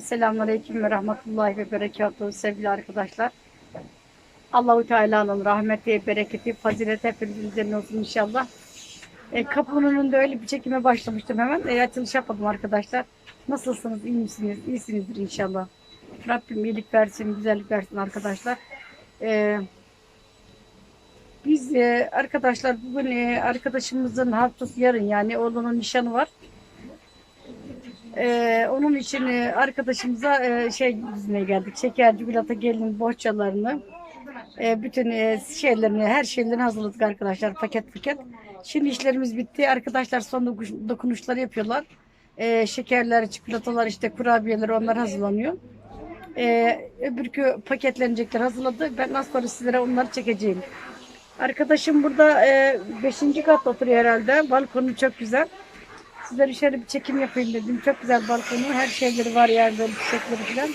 Selamünaleyküm ve rahmetullahi ve berekatuhu sevgili arkadaşlar. Allahu Teala'nın rahmeti, bereketi, fazileti hepimizin olsun inşallah. E, kapının önünde öyle bir çekime başlamıştım hemen. E, açılış yapmadım arkadaşlar. Nasılsınız, iyi misiniz? İyisinizdir inşallah. Rabbim iyilik versin, güzellik versin arkadaşlar. E, biz e, arkadaşlar bugün e, arkadaşımızın haftası yarın yani oğlunun nişanı var. Ee, onun için e, arkadaşımıza e, şey dizmeye geldik. Şeker, çikolata, gelin bohçalarını, e, bütün e, şeylerini, her şeylerini hazırladık arkadaşlar paket paket. Şimdi işlerimiz bitti. Arkadaşlar son dokuş- dokunuşları yapıyorlar. E, şekerler, çikolatalar, işte kurabiyeler onlar hazırlanıyor. E, öbürkü paketlenecekler hazırladı. Ben az sonra sizlere onları çekeceğim. Arkadaşım burada 5. katta oturuyor herhalde. Balkonu çok güzel. Sizlere şöyle bir çekim yapayım dedim. Çok güzel balkonu. Her şeyleri var yani böyle çiçekleri falan.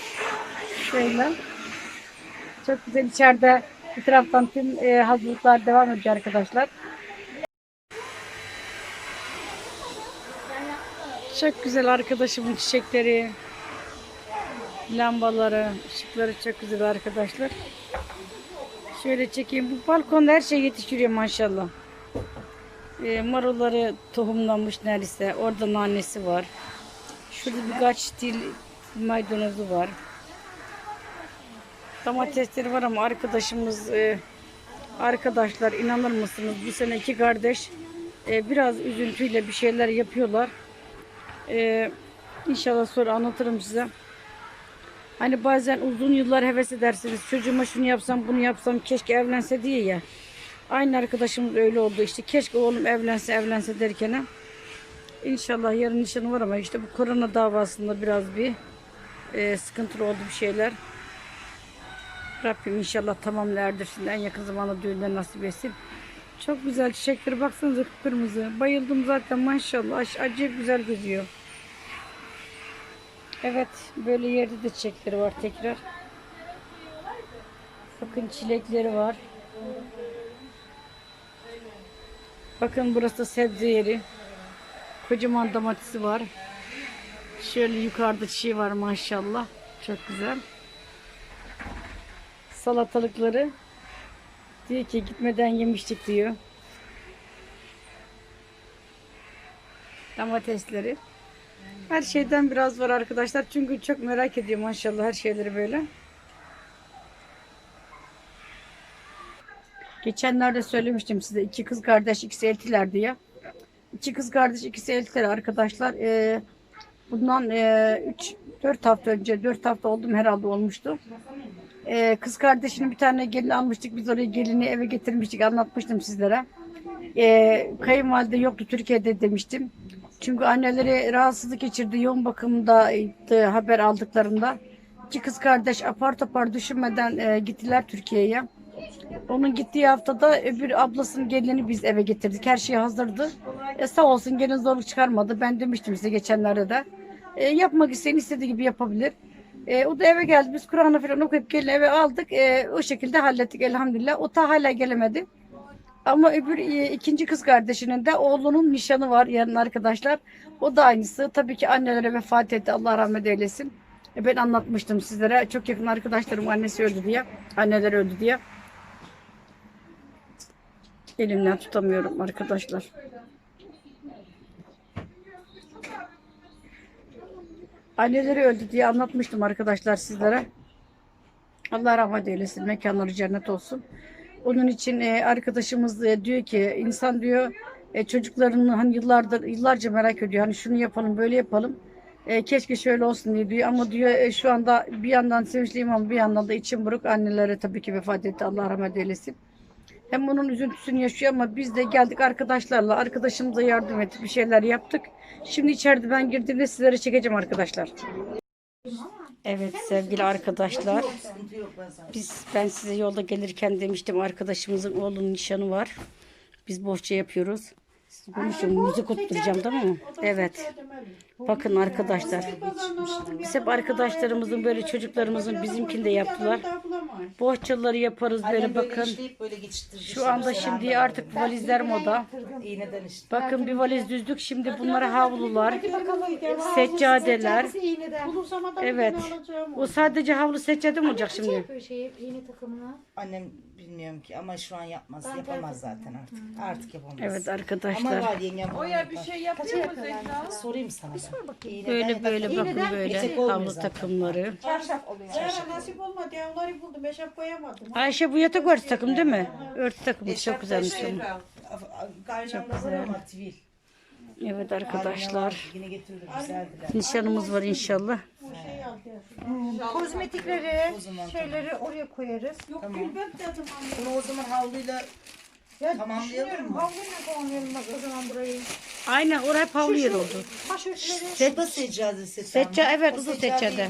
Şöyle. Çok güzel içeride bir taraftan tüm e, hazırlıklar devam ediyor arkadaşlar. Çok güzel arkadaşımın çiçekleri, lambaları, ışıkları çok güzel arkadaşlar. Şöyle çekeyim. Bu balkonda her şey yetiştiriyor maşallah. E, marulları tohumlanmış neredeyse. Orada nanesi var. Şurada birkaç dil maydanozu var. Domatesleri var ama arkadaşımız e, arkadaşlar inanır mısınız bu sene iki kardeş e, biraz üzüntüyle bir şeyler yapıyorlar. E, inşallah sonra anlatırım size. Hani bazen uzun yıllar heves edersiniz. Çocuğuma şunu yapsam bunu yapsam keşke evlense diye ya. Aynı arkadaşımız öyle oldu işte. Keşke oğlum evlense evlense derken. İnşallah yarın nişanı var ama işte bu korona davasında biraz bir e, sıkıntılı oldu bir şeyler. Rabbim inşallah tamamla erdirsin. En yakın zamanda düğünden nasip etsin. Çok güzel çiçekleri baksanıza kırmızı. Bayıldım zaten maşallah. Aş- Acayip güzel gözüyor. Evet böyle yerde de çiçekleri var tekrar. Bakın çilekleri var. Bakın burası sebze yeri. Kocaman domatesi var. Şöyle yukarıda çiğ var maşallah. Çok güzel. Salatalıkları. Diyor ki gitmeden yemiştik diyor. Domatesleri. Her şeyden biraz var arkadaşlar. Çünkü çok merak ediyorum maşallah her şeyleri böyle. Geçenlerde söylemiştim size iki kız kardeş ikisi eltiler diye. İki kız kardeş ikisi eltiler arkadaşlar. Ee, bundan 3 4 hafta önce 4 hafta oldum herhalde olmuştu. Ee, kız kardeşinin bir tane gelin almıştık. Biz oraya gelini eve getirmiştik. Anlatmıştım sizlere. Ee, kayınvalide yoktu Türkiye'de demiştim. Çünkü anneleri rahatsızlık geçirdi. Yoğun bakımdaydı haber aldıklarında. İki kız kardeş apar topar düşünmeden e, gittiler Türkiye'ye. Onun gittiği haftada öbür ablasının gelini biz eve getirdik. Her şey hazırdı. E, sağ olsun gelin zorluk çıkarmadı. Ben demiştim size geçenlerde de. E, yapmak isteyen istediği gibi yapabilir. E, o da eve geldi. Biz Kur'an'ı falan okuyup gelin eve aldık. E, o şekilde hallettik elhamdülillah. O ta hala gelemedi. Ama öbür e, ikinci kız kardeşinin de oğlunun nişanı var yarın arkadaşlar. O da aynısı. Tabii ki annelere vefat etti. Allah rahmet eylesin. E, ben anlatmıştım sizlere. Çok yakın arkadaşlarım annesi öldü diye. Anneler öldü diye. Elimden tutamıyorum arkadaşlar. Anneleri öldü diye anlatmıştım arkadaşlar sizlere. Allah rahmet eylesin. Mekanları cennet olsun. Onun için e, arkadaşımız e, diyor ki insan diyor e, çocuklarını hani yıllardır yıllarca merak ediyor. Hani şunu yapalım böyle yapalım. E, keşke şöyle olsun diye diyor. Ama diyor e, şu anda bir yandan sevinçliyim ama bir yandan da içim buruk. Annelere tabii ki vefat etti. Allah rahmet eylesin. Hem onun üzüntüsünü yaşıyor ama biz de geldik arkadaşlarla. Arkadaşımıza yardım ettik. Bir şeyler yaptık. Şimdi içeride ben girdiğimde sizlere çekeceğim arkadaşlar. Evet sevgili arkadaşlar. Biz ben size yolda gelirken demiştim arkadaşımızın oğlunun nişanı var. Biz bohça yapıyoruz. Konuşuyorum. Müzik tutturacağım tamam mı? Evet. Bakın arkadaşlar. Biz hep arkadaşlarımızın böyle çocuklarımızın bizimkinde yaptılar. Bohçaları yaparız böyle bakın. Şu anda şimdi artık valizler moda. İğneden işte. Bakın bir valiz düzdük. Şimdi bunlara havlular, seccadeler. Evet. O sadece havlu seccade mi olacak şimdi? Şey iğne takımına. Annem bilmiyorum ki ama şu an yapmaz. Yapamaz zaten artık. Artık yapamaz. Evet Ama arkadaşlar. var yengem. O ya bir şey yapıyor mu Zehra? Sorayım sana. Bir sor bakayım. Böyle böyle bakın böyle havlu takımları. Çarşaf oluyor. Zehra nasip olmadı ya onları buldum eşap koyamadım. Ayşe bu yatak örtü takım değil mi? Örtü takımı çok güzelmiş. onun. Var ama tivil. Evet arkadaşlar. Yine getirdim güzeldiler. Nişanımız var inşallah. Kozmetikleri, O zaman şeyleri oraya koyarız. Yok gülbem dedim anne. Bunu o zaman havluyla Ya Tamamlayalım düşünüyorum, mı? Havluyla tamamlayalım bak o zaman burayı. Aynen oraya havlu yer oldu. Başörtüleri. Şurada seccade seti. Secca- ama. evet, O uzun seccade. de-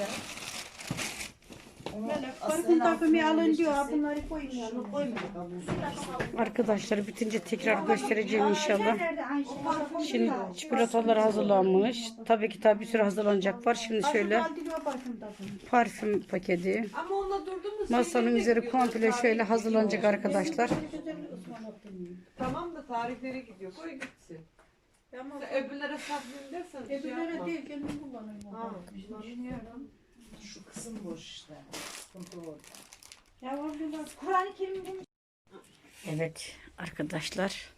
Onu parfüm takımı altına alın diyor. ha, Bunları koyun ya. Şunu koymadık abla uzun. Arkadaşlar bitince tekrar göstereceğim inşallah. Şimdi çikolatalar hazırlanmış. Tabii ki tabii bir sürü hazırlanacak var. Şimdi şöyle parfüm paketi. Ama onunla durdu mu? Masanın söyle üzeri de komple şöyle hazırlanacak arkadaşlar. Tamam da tarifleri gidiyor. Koy gitsin. Tamam. Sen öbürlere satmayayım dersen şey Öbürlere yapma. değil kendim kullanıyorum. Ha, düşünüyorum. Şu kısım boş işte. Sıkıntı orada. Ya orada Kur'an-ı Kerim'in Evet arkadaşlar.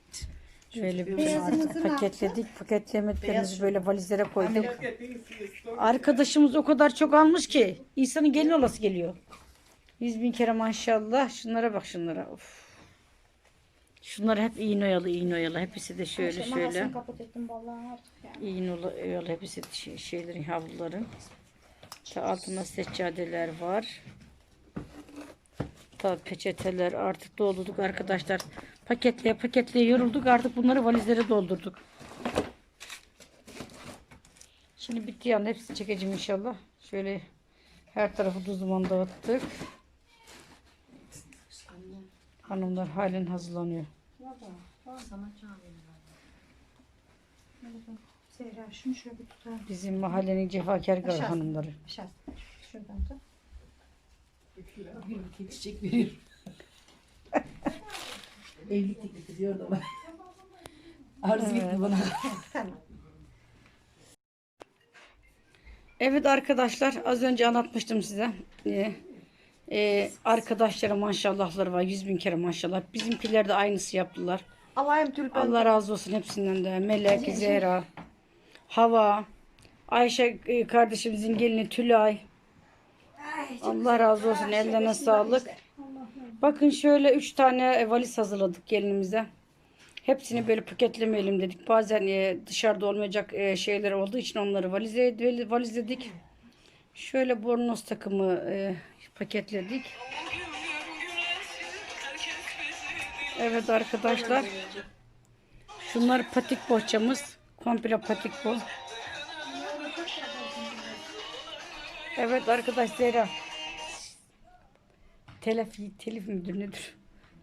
Böyle bir artık paketledik. Paketlemeklerimizi böyle valizlere koyduk. Arkadaşımız o kadar çok almış ki insanın gelin olası geliyor. Yüz bin kere maşallah. Şunlara bak şunlara. Of. Şunlar hep iğne oyalı iğne oyalı. Hepsi de şöyle şöyle. Mağazasını kapat ettim vallahi artık ya. İğne oyalı hepsi de şey, şeylerin havluların. Ta altında seccadeler var. Ta peçeteler artık doldurduk arkadaşlar. Paketleye paketleye yorulduk artık bunları valizlere doldurduk. Şimdi bitti yani hepsini çekeceğim inşallah. Şöyle her tarafı tuz duman dağıttık. Hanımlar halen hazırlanıyor. Zehra şunu şöyle bir tutar. Bizim mahallenin cefakar gar Aşağı. hanımları. Şart. Şuradan da. Gül çiçek veriyor. Evlilik teklifi diyor da bak. Arzu gitti bana. Evet arkadaşlar az önce anlatmıştım size. Ee, e, arkadaşlara maşallahları var. Yüz bin kere maşallah. Bizimkiler de aynısı yaptılar. Allah'ım tülpen. Allah razı olsun hepsinden de. Melek, Zehra, Hava, Ayşe e, kardeşimizin gelini Tülay. Allah razı olsun. Ellerine sağlık. Bakın şöyle üç tane e, valiz hazırladık gelinimize. Hepsini böyle paketlemeyelim dedik. Bazen e, dışarıda olmayacak e, şeyler olduğu için onları valize valizledik. Şöyle bornoz takımı e, paketledik. Evet arkadaşlar. Şunlar patik bohçamız. Komple patik bu. Evet arkadaş Zehra. Telif, telif midir nedir?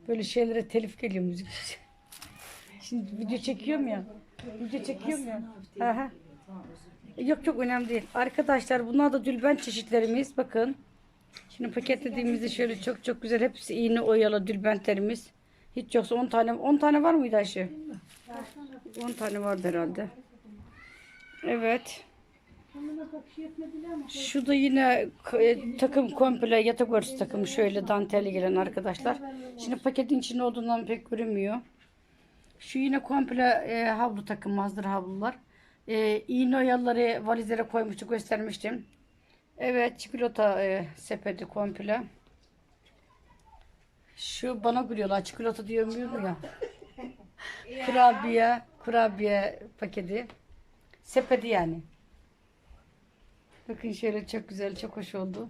Böyle şeylere telif geliyor müzik. Şimdi video çekiyorum ya. Video çekiyorum ya. Aha. Yok yok önemli değil. Arkadaşlar bunlar da dülbent çeşitlerimiz. Bakın. Şimdi paketlediğimizde şöyle çok çok güzel. Hepsi iğne oyalı dülbentlerimiz. Hiç yoksa 10 tane 10 tane var mıydı Ayşe? 10 tane vardı herhalde. Evet. Şu da yine e, takım komple yatak örtüsü takımı şöyle dantelli gelen arkadaşlar. Şimdi paketin içinde olduğundan pek görünmüyor. Şu yine komple e, havlu takım hazır havlular. E, iğne oyaları valizlere koymuştuk göstermiştim. Evet çikolata e, sepeti komple. Şu bana gülüyorlar çikolata diyor muyum ya. kurabiye, kurabiye paketi. Sepeti yani. Bakın şöyle çok güzel, çok hoş oldu.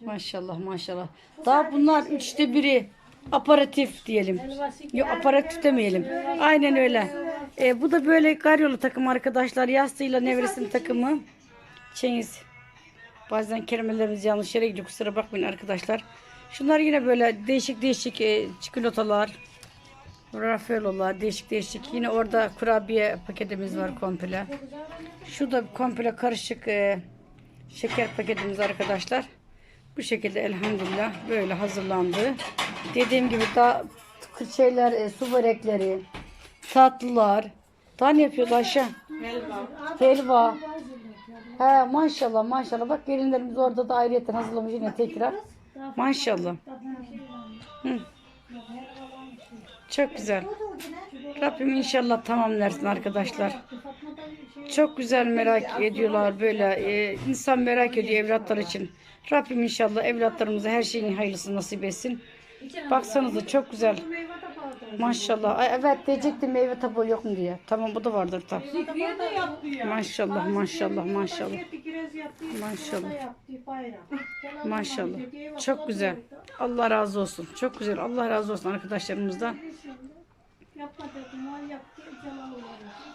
Maşallah maşallah. Daha bunlar üçte biri aparatif diyelim. Yok aparatif demeyelim. Aynen öyle. E, bu da böyle karyolu takım arkadaşlar. Yastığıyla nevresim takımı. Çeyiz. Bazen kelimelerimiz yanlış yere gidiyor. Kusura bakmayın arkadaşlar. Şunlar yine böyle değişik değişik e, çikolatalar. Rafaelo'lar değişik değişik. Yine orada kurabiye paketimiz var komple. Şu da komple karışık e, şeker paketimiz arkadaşlar. Bu şekilde elhamdülillah böyle hazırlandı. Dediğim gibi daha şeyler, e, su börekleri, tatlılar. Daha ne yapıyorlar Ayşe? Helva. He maşallah maşallah. Bak gelinlerimiz orada da ayrıyeten hazırlamış yine tekrar. Maşallah. Hı. Çok güzel. Rabbim inşallah tamamlarsın arkadaşlar. Çok güzel merak ediyorlar böyle. e, insan merak ediyor evlatlar için. Rabbim inşallah evlatlarımıza her şeyin hayırlısı nasip etsin. Baksanıza çok güzel. Maşallah. Ay, evet diyecektim meyve tabağı yok mu diye. Tamam bu da vardır tabi. Fikriye de yaptı ya. Maşallah maşallah maşallah. Maşallah. Maşallah. Çok güzel. Allah razı olsun. Çok güzel. Allah razı olsun arkadaşlarımızdan. Yapma dedim. O yaptı. Celal olarak.